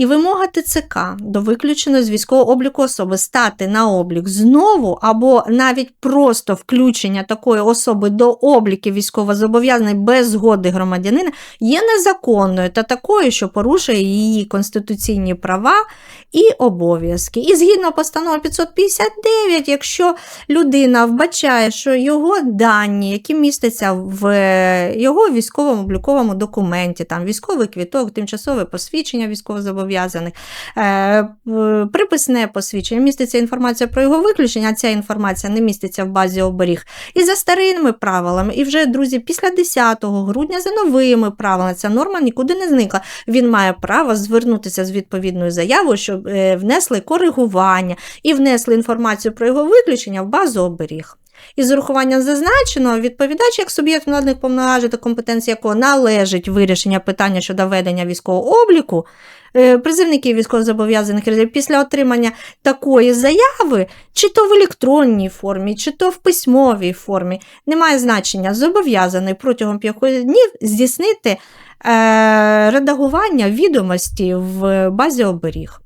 І вимога ТЦК до виключеної з військового обліку особи стати на облік знову, або навіть просто включення такої особи до обліків військовозобов'язаної без згоди громадянина є незаконною та такою, що порушує її конституційні права і обов'язки. І згідно постанови 559, якщо людина вбачає, що його дані, які містяться в е, його військовому обліковому документі, там військовий квіток, тимчасове посвідчення військовозобов'язаних, е, приписне посвідчення, міститься інформація про його виключення, а ця інформація не міститься в базі оберіг. І за старими правилами, і вже, друзі, після 10 грудня за новими правилами ця норма нікуди не зникла. Він має право звернутися з відповідною заявою, щоб е, внесли коригування і внесли інформацію про його виключення в базу оберіг. І з урахуванням зазначеного, відповідач як суб'єкт владних повноважень та компетенції якого належить вирішення питання щодо ведення військового обліку, е, призивників військовозобов'язаних після отримання такої заяви, чи то в електронній формі, чи то в письмовій формі, немає значення, зобов'язаний протягом 5 днів здійснити е, редагування відомості в базі оберіг.